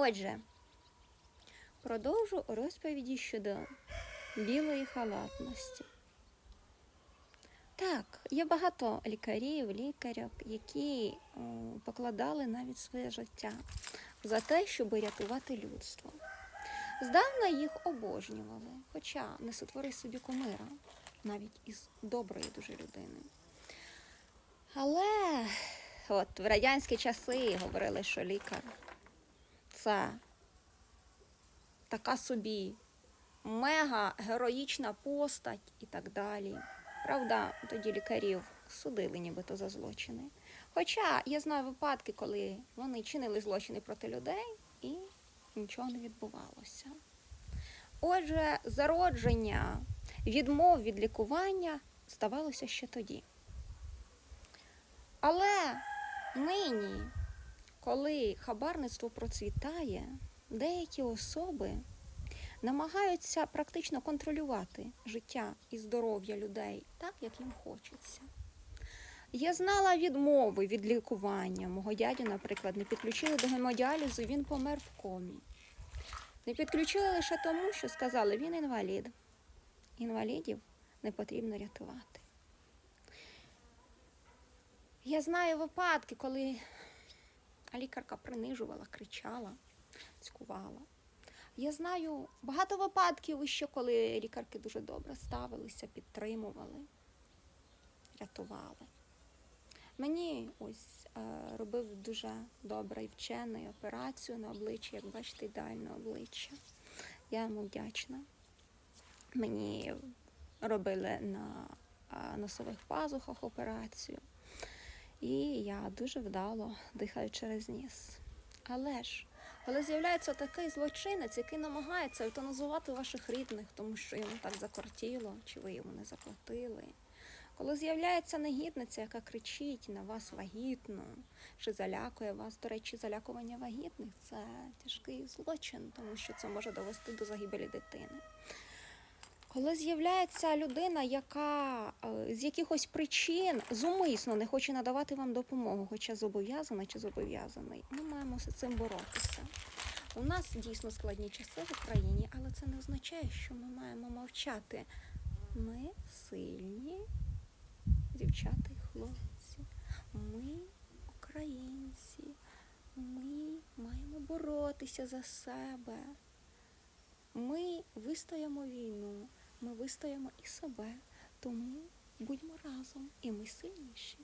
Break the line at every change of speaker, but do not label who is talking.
Отже, продовжу розповіді щодо білої халатності. Так, є багато лікарів, лікарок, які покладали навіть своє життя за те, щоб рятувати людство. Здавна їх обожнювали, хоча не сотвори собі кумира, навіть із доброї дуже людини. Але от в радянські часи говорили, що лікар це така собі мега героїчна постать і так далі. Правда, тоді лікарів судили нібито за злочини. Хоча я знаю випадки, коли вони чинили злочини проти людей і нічого не відбувалося. Отже, зародження відмов від лікування ставалося ще тоді. Але нині, коли хабарництво процвітає, деякі особи намагаються практично контролювати життя і здоров'я людей так, як їм хочеться. Я знала відмови від лікування. Мого дядю, наприклад, не підключили до гемодіалізу, він помер в комі. Не підключили лише тому, що сказали, він інвалід. Інвалідів не потрібно рятувати. Я знаю випадки, коли лікарка принижувала, кричала, цькувала. Я знаю багато випадків, ще коли лікарки дуже добре ставилися, підтримували, рятували. Мені ось е, робив дуже добрий вчений операцію на обличчі, як бачите, ідеальне обличчя. Я йому вдячна. Мені робили на е, носових пазухах операцію. І я дуже вдало дихаю через ніс. Але ж, коли з'являється такий злочинець, який намагається евтаназувати ваших рідних, тому що йому так закортіло, чи ви йому не заплатили. Коли з'являється негідниця, яка кричить на вас вагітну, чи залякує вас, до речі, залякування вагітних це тяжкий злочин, тому що це може довести до загибелі дитини. Коли з'являється людина, яка е, з якихось причин зумисно не хоче надавати вам допомогу, хоча зобов'язана чи зобов'язаний, ми маємо з цим боротися. У нас дійсно складні часи в Україні, але це не означає, що ми маємо мовчати. Ми сильні, дівчата і хлопці. Ми українці. Ми маємо боротися за себе. Ми вистоїмо війну, ми вистоїмо і себе, тому будьмо разом, і ми сильніші.